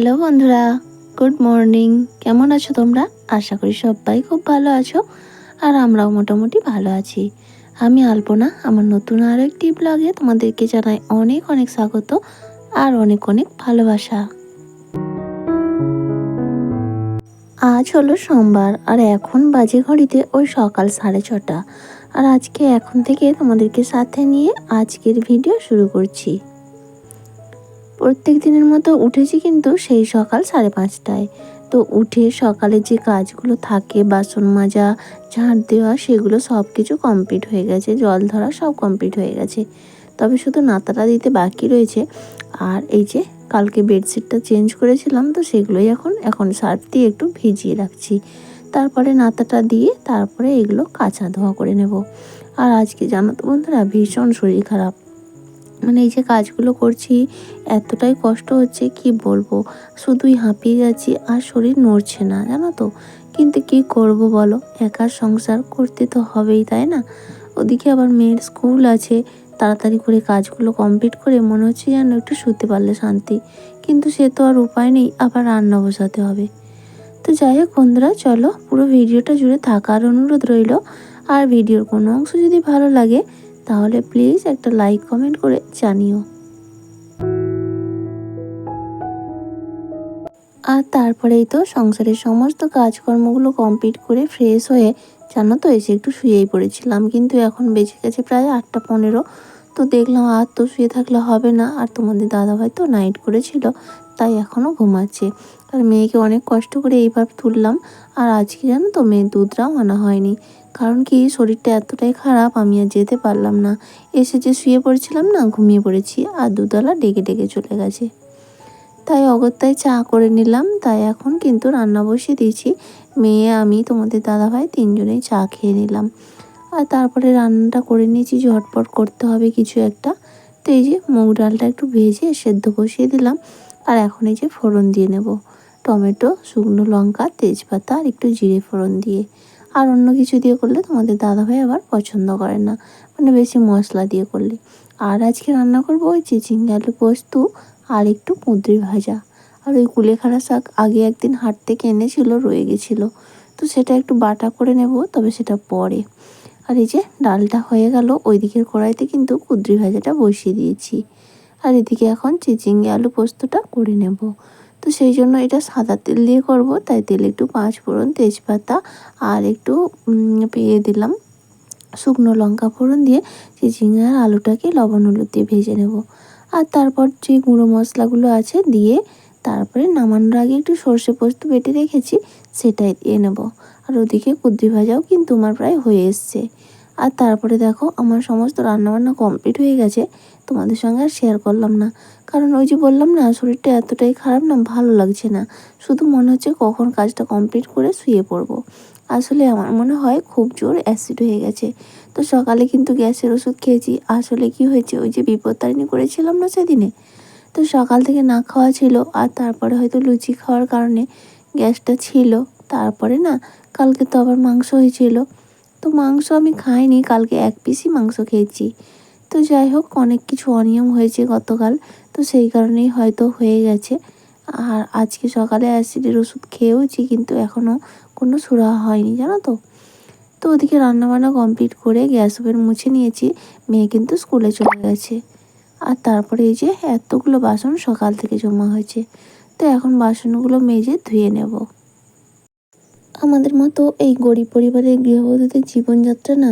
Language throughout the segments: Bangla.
হ্যালো বন্ধুরা, গুড মর্নিং। কেমন আছো তোমরা? আশা করি সবাই খুব ভালো আছো আর আমরাও মোটামুটি ভালো আছি। আমি আলপনা, আমার নতুন আরও একটি ব্লগে তোমাদেরকে জানাই অনেক অনেক স্বাগত আর অনেক অনেক ভালোবাসা। আজ হলো সোমবার আর এখন বাজে ঘড়িতে ওই সকাল সাড়ে ছটা। আর আজকে এখন থেকে তোমাদেরকে সাথে নিয়ে আজকের ভিডিও শুরু করছি। প্রত্যেক দিনের মতো উঠেছি কিন্তু সেই সকাল সাড়ে পাঁচটায়। তো উঠে সকালে যে কাজগুলো থাকে, বাসন মাজা, ঝাঁট দেওয়া, সেগুলো সব কিছু কমপ্লিট হয়ে গেছে, জল ধরা সব কমপ্লিট হয়ে গেছে। তবে শুধু নাতাটা দিতে বাকি রয়েছে। আর এই যে কালকে বেডশিটটা চেঞ্জ করেছিলাম, তো সেগুলোই এখন এখন সার্ফ দিয়ে একটু ভিজিয়ে রাখছি। তারপরে নাতাটা দিয়ে তারপরে এগুলো কাঁচা ধোয়া করে নেব। আর আজকে জানো তো বন্ধুরা, ভীষণ শরীর খারাপ। মানে এই যে কাজগুলো করছি, এতটাই কষ্ট হচ্ছে, কি বলব? শুধুই হাঁপিয়ে যাচ্ছি আর শরীর নড়ছে না, জানো তো? কিন্তু কি করব বলো? একা সংসার করতে তো হবেই, তাই না? ওদিকে আবার মেয়ের স্কুল আছে, তাড়াতাড়ি করে কাজগুলো কমপ্লিট করে মনে হচ্ছে যেন একটু শুতে পারলে শান্তি। কিন্তু সে তো আর উপায় নেই, আবার রান্না বসাতে হবে। তো যাই হোক বন্ধুরা, চলো পুরো ভিডিওটা জুড়ে থাকার অনুরোধ রইল। আর ভিডিওর কোনো অংশ যদি ভালো লাগে তাহলে প্লিজ একটা লাইক কমেন্ট করে জানিও। আর তারপরেই তো সংসারের সমস্ত কাজকর্মগুলো কমপ্লিট করে ফ্রেশ হয়ে, জানো তো, এসে একটু শুয়েই পড়েছিলাম। কিন্তু এখন বেঁচে গেছে প্রায় আটটা পনেরো। তো দেখলাম আর তো শুয়ে থাকলে হবে না। আর তোমাদের দাদাভাই তো নাইট করেছিল, তাই এখনও ঘুমাচ্ছে। আর মেয়েকে অনেক কষ্ট করে এইবার তুললাম। আর আজকে জানো তো মেয়ের দুধটাও আনা হয়নি। কারণ কি? শরীরটা এতটাই খারাপ, আমি আর যেতে পারলাম না। এসে যে শুয়ে পড়েছিলাম না, ঘুমিয়ে পড়েছি আর দুতলা ডেকে ডেকে চলে গেছে। তাই অগত্যায় চা করে নিলাম, তাই এখন কিন্তু রান্না বসিয়ে দিয়েছি। মেয়ে, আমি, তোমাদের দাদাভাই তিনজনেই চা খেয়ে নিলাম। আর তারপরে রান্নাটা করে নিয়েছি, ঝটপট করতে হবে কিছু একটা। তো এই যে মুগ ডালটা একটু ভেজে সেদ্ধ বসিয়ে দিলাম। আর এখন এই যে ফোড়ন দিয়ে নেব। টমেটো, শুকনো লঙ্কা, তেজপাতা আর একটু জিরে ফোড়ন দিয়ে। আর অন্য কিছু দিয়ে করলে তোমাদের দাদাভাই আবার পছন্দ করে না। মানে বেশি মশলা দিয়ে করলে। আর আজকে রান্না করব ওই চিচিঙ্গে আলু পোস্ত আর একটু কুঁদরি ভাজা। আর ওই কুলেখাড়া শাক আগে একদিন হাট থেকে এনেছিল, রয়ে গেছিল। তো সেটা একটু বাটা করে নেব, তবে সেটা পরে। আর এই যে ডালটা হয়ে গেল ওই দিকের কড়াইতে কিন্তু কুদ্রি ভাজাটা বসিয়ে দিয়েছি। আর এদিকে এখন চিচিঙ্গে আলু পোস্তটা করে নেব। তো সেই জন্য এটা সাদা তেল দিয়ে করব। তাই তেলে একটু পাঁচ ফোড়ন তেজপাতা আর একটু পেয়ে দিলাম। শুকনো লঙ্কা ফোড়ন দিয়ে চিচিঙ্গে আর আলুটাকে লবণ হলুদ দিয়ে ভেজে নেব। আর তারপর যে গুঁড়ো মশলাগুলো আছে দিয়ে তারপরে নামানোর আগে একটু সর্ষে পোস্ত বেটে রেখেছি, সেটাই দিয়ে নেব। আর ওদিকে কুদ্রি ভাজাও কিন্তু আমার প্রায় হয়ে এসছে। আর তারপরে দেখো আমার সমস্ত রান্নাবান্না কমপ্লিট হয়ে গেছে। তোমাদের সঙ্গে আর শেয়ার করলাম না। কারণ ওই যে বললাম না, শরীরটা এতটাই খারাপ না, ভালো লাগছে না। শুধু মনে হচ্ছে কখন কাজটা কমপ্লিট করে শুয়ে পড়ব। আসলে আমার মনে হয় খুব জোর অ্যাসিড হয়ে গেছে। তো সকালে কিন্তু গ্যাসের ওষুধ খেয়েছি। আসলে কি হয়েছে, ওই যে বিপত্তারিণী করেছিলাম না সেদিনে? তো সকাল থেকে না খাওয়া ছিল আর তারপরে হয়তো লুচি খাওয়ার কারণে গ্যাসটা ছিল। তারপরে না, কালকে তো আবার মাংস হয়েছিল। তো মাংস আমি খাইনি, কালকে এক পিসই মাংস খেয়েছি। তো যাই হোক, অনেক কিছু অনিয়ম হয়েছে গতকাল, তো সেই কারণেই হয়তো হয়ে গেছে। আর আজকে সকালে অ্যাসিডের ওষুধ খেয়েওছি, কিন্তু এখনও কোনো সুরা হয়নি, জানো তো? তো ওদিকে রান্নাবান্না কমপ্লিট করে গ্যাস ওভেন মুছে নিয়েছি, মেয়ে কিন্তু স্কুলে চলে গেছে। আর তারপরে এই যে এতগুলো বাসন সকাল থেকে জমা হয়েছে, তো এখন বাসনগুলো মেজে ধুয়ে নেব। আমাদের মতো এই গরিব পরিবারের গৃহবধূদের জীবনযাত্রা না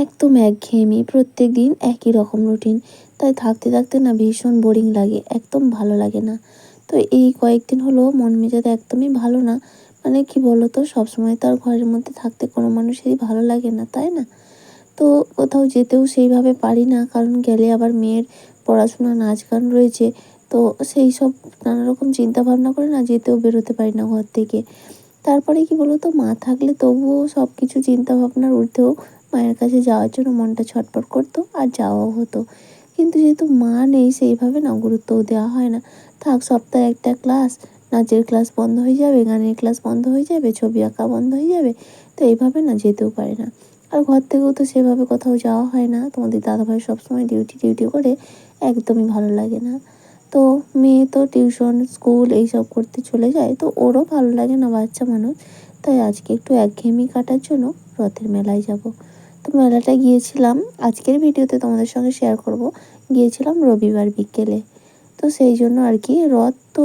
একদম একঘেয়েমি। প্রত্যেক দিন একই রকম রুটিন তাই থাকতে থাকতে না ভীষণ বোরিং লাগে, একদম ভালো লাগে না। তো এই কয়েকদিন হলো মন মেজাজ একদমই ভালো না। মানে কি বলো তো সবসময় তো আর ঘরের মধ্যে থাকতে কোনো মানুষেরই ভালো লাগে না, তাই না? তো কোথাও যেতেও সেইভাবে পারি না, কারণ গেলে আবার মেয়ের পড়াশোনা নাচ গান রয়েছে। তো সেই সব নানা রকম চিন্তা ভাবনা করে না যেতেও বেরোতে পারি না ঘর থেকে। তারপরে কি বলো তো মা থাকলে তবুও সব কিছু চিন্তা ভাবনার ঊর্ধ্বেও মায়ের কাছে যাওয়ার জন্য মনটা ছটপট করতো আর যাওয়াও হতো। কিন্তু যেহেতু মা নেই, সেইভাবে না গুরুত্বও দেওয়া হয় না। থাক, সপ্তাহে একটা ক্লাস, নাচের ক্লাস বন্ধ হয়ে যাবে, গানের ক্লাস বন্ধ হয়ে যাবে, ছবি আঁকা বন্ধ হয়ে যাবে, তো এইভাবে না যেতেও পারে না। আর ঘর থেকেও তো সেভাবে কোথাও যাওয়া হয় না। তোমাদের দাদাভাই সবসময় ডিউটি ডিউটি করে, একদমই ভালো লাগে না। তো মেয়ে তো টিউশন, স্কুল এইসব করতে চলে যায়। তো ওরও ভালো লাগে না বাচ্চা মানুষ। তাই আজকে একটু একঘেয়েমি কাটার জন্য রথের মেলায় যাব। তো মেলাটা গিয়েছিলাম, আজকের ভিডিওতে তোমাদের সঙ্গে শেয়ার করব। গিয়েছিলাম রবিবার বিকেলে। তো সেই জন্য আর কি, রথ তো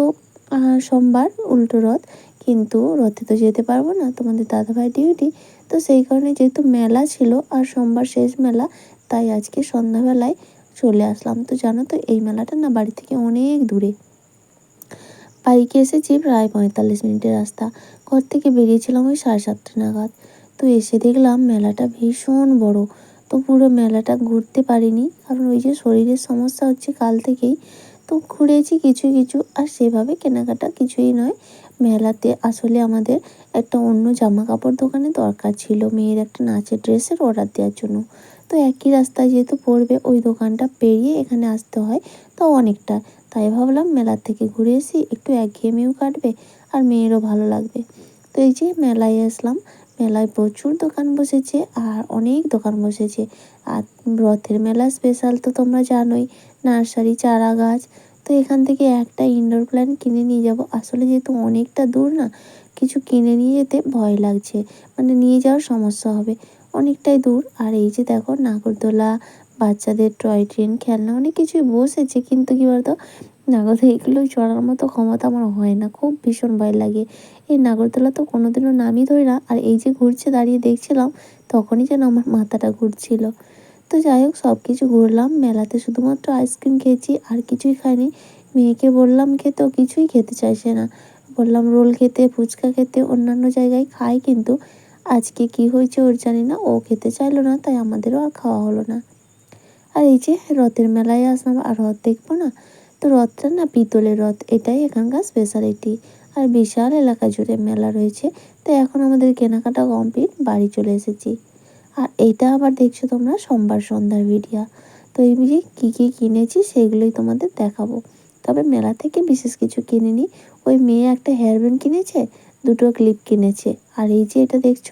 সোমবার উল্টো রথ। কিন্তু রথে তো যেতে পারব না, তোমাদের দাদাভাই ডিউটি তো সেই কারণে যেহেতু মেলা ছিল আর সোমবার শেষ মেলা, তাই আজকে সন্ধ্যাবেলায় চলে আসলাম। তো জানো তো, এই মেলাটা না বাড়ি থেকে অনেক দূরে। বাইকে এসেছি প্রায় পঁয়তাল্লিশ মিনিটের রাস্তা। ঘর থেকে বেরিয়েছিলাম ওই সাড়ে সাতটা নাগাদ। তো এসে দেখলাম মেলাটা ভীষণ বড়। তো পুরো মেলাটা ঘুরতে পারিনি। কারণ ওই যে শরীরের সমস্যা হচ্ছে কাল থেকেই। তো ঘুরেছি কিছু কিছু, আর সেভাবে কেনাকাটা কিছুই নয়। মেলাতে আসলে আমাদের একটা অন্য জামা কাপড় দোকানে দরকার ছিল। মেয়ের একটা নাচের ড্রেসের অর্ডার দেওয়ার জন্য। তো একই রাস্তায় যেহেতু পড়বে, ওই দোকানটা পেরিয়ে এখানে আসতে হয় তো অনেকটা। তাই ভাবলাম মেলার থেকে ঘুরে এসি একটু একঘেয়েমিও কাটবে আর মেয়েরও ভালো লাগবে। তো এই যে মেলায় আসলাম, মেলায় প্রচুর দোকান বসেছে আর অনেক দোকান বসেছে। আর রথের মেলা স্পেশাল তো তোমরা জানোই, নার্সারি চারা গাছ তো এখান থেকে একটা ইনডোর প্ল্যান্ট কিনে নিয়ে যাব। আসলে যেহেতু অনেকটা দূর না, কিছু কিনে নিয়ে যেতে ভয় লাগছে। মানে নিয়ে যাওয়ার সমস্যা হবে। অনেকটাই দূর। আর এই যে দেখো, নাগরদোলা, বাচ্চাদের টয় ট্রেন, খেলনা, অনেক কিছুই বসেছে। কিন্তু কী বলতো, নাগরদোলা এগুলো চড়ার মতো ক্ষমতা আমার হয় না। খুব ভীষণ ভয় লাগে। এই নাগরদোলা তো কোনোদিনও নামই ধরি না। আর এই যে ঘুরছে দাঁড়িয়ে দেখছিলাম, তখনই যেন আমার মাথাটা ঘুরছিল। তো যাই হোক সব কিছু ঘুরলাম। মেলাতে শুধুমাত্র আইসক্রিম খেয়েছি, আর কিছুই খাইনি। মেয়েকে বললাম, খেতে, কিছুই খেতে চাইছে না। বললাম, রোল খেতে, ফুচকা খেতে, অন্যান্য জায়গায় খাই কিন্তু আজকে কি হয়েছে ওর জানি না, ও খেতে চাইলো না, তাই আমাদেরও আর খাওয়া হলো না। আর এই যে রথের মেলায় আসলাম, আর রথ দেখব না, তো রথটা না পিতলের রথ, এটাই এখানকার স্পেশালিটি আর বিশাল এলাকা জুড়ে মেলা রয়েছে তো এখন আমাদের কেনাকাটা কমপ্লিট বাড়ি চলে এসেছি। আর এটা আবার দেখছ তোমরা, সোমবার সন্ধ্যার ভিডিও তো এই যে কী কী কিনেছি, সেগুলোই তোমাদের দেখাবো। তবে মেলা থেকে বিশেষ কিছু কিনিনি। ওই মেয়ে একটা হেয়ার ব্যান্ড কিনেছে দুটো ক্লিপ কিনেছে। আর এই যে এটা দেখছ,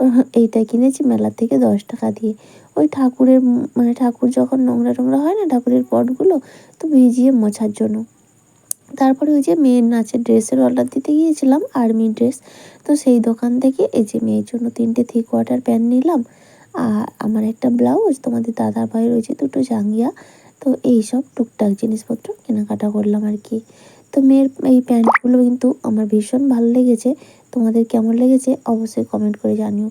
এইটা কিনেছি মেলা থেকে দশ টাকা দিয়ে। ওই ঠাকুরের মানে ঠাকুর যখন নোংরা টোংরা হয় না ঠাকুরের পটগুলো, তো ভিজিয়ে মোছার জন্য। তারপরে ওই যে মেয়ের নাচের ড্রেসের অর্ডার দিতে গিয়েছিলাম, আর্মি ড্রেস। তো সেই দোকান থেকে এই যে মেয়ের জন্য তিনটে থ্রি কোয়ার্টার প্যান্ট নিলাম। আর আমার একটা ব্লাউজ তোমাদের দাদার ভাই রয়েছে দুটো জাঙ্গিয়া। তো এই সব টুকটাক জিনিসপত্র কেনাকাটা করলাম আর কি। তো মেয়ের এই প্যান্টগুলো কিন্তু আমার ভীষণ ভালো লেগেছে। তোমাদের কেমন লেগেছে অবশ্যই কমেন্ট করে জানিও।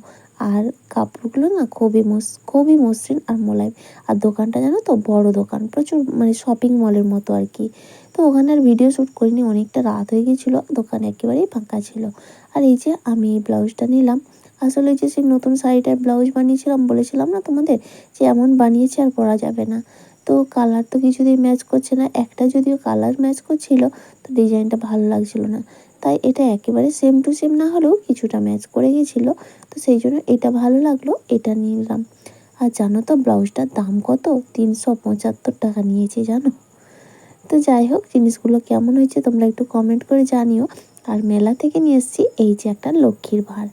আর কাপড়গুলো না খুবই মস, খুবই মসৃণ আর মোলায়েম। আর দোকানটা জানো তো বড় দোকান, প্রচুর মানে শপিং মলের মতো আর কি। তো ওখানে আর ভিডিও শ্যুট করিনি, অনেকটা রাত হয়ে গিয়েছিল, দোকান একেবারেই ফাঁকা ছিল। আর এই যে আমি এই ব্লাউজটা নিলাম, আসলে যে সেই নতুন শাড়িটার ব্লাউজ বানিয়েছিলাম, বলেছিলাম না তোমাদের যে এমন বানিয়েছে আর পরা যাবে না। তো কালার তো কিছুতেই ম্যাচ করছে না। একটা যদিও কালার ম্যাচ করছিল, তো ডিজাইনটা ভালো লাগছিল না। তাই এটা একেবারে সেম টু সেম না হলেও কিছুটা ম্যাচ করে গেছিল। তো সেই জন্য এটা ভালো লাগল, এটা নিলাম। আর জানো তো ব্লাউজটার দাম কত? তিনশো পঁচাত্তর টাকা নিয়েছে, জানো? তো যাই হোক, জিনিসগুলো কেমন হয়েছে তোমরা একটু কমেন্ট করে জানিও। আর মেলা থেকে নিয়ে এসেছি, এই যে একটা লক্ষ্মীর ভার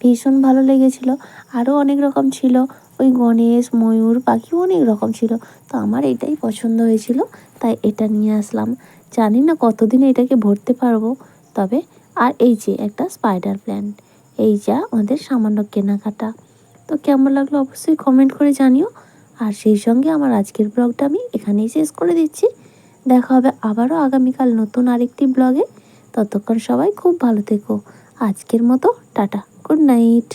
ভীষণ ভালো লেগেছিলো আরও অনেক রকম ছিল। ওই গণেশ, ময়ূর পাখিও অনেক রকম ছিল। তো আমার এটাই পছন্দ হয়েছিল, তাই এটা নিয়ে আসলাম। জানি না কতদিন এটাকে ভরতে পারব, তবে আর এই যে একটা স্পাইডার প্ল্যান্ট এই যা আমাদের সামান্য কেনাকাটা। তো কেমন লাগল অবশ্যই কমেন্ট করে জানিও। আর সেই সঙ্গে আমার আজকের ব্লগটা আমি এখানেই শেষ করে দিচ্ছি। দেখা হবে আবারও আগামীকাল নতুন আরেকটি ব্লগে ততক্ষণ সবাই খুব ভালো থেকো। আজকের মতো, টাটা গুড নাইট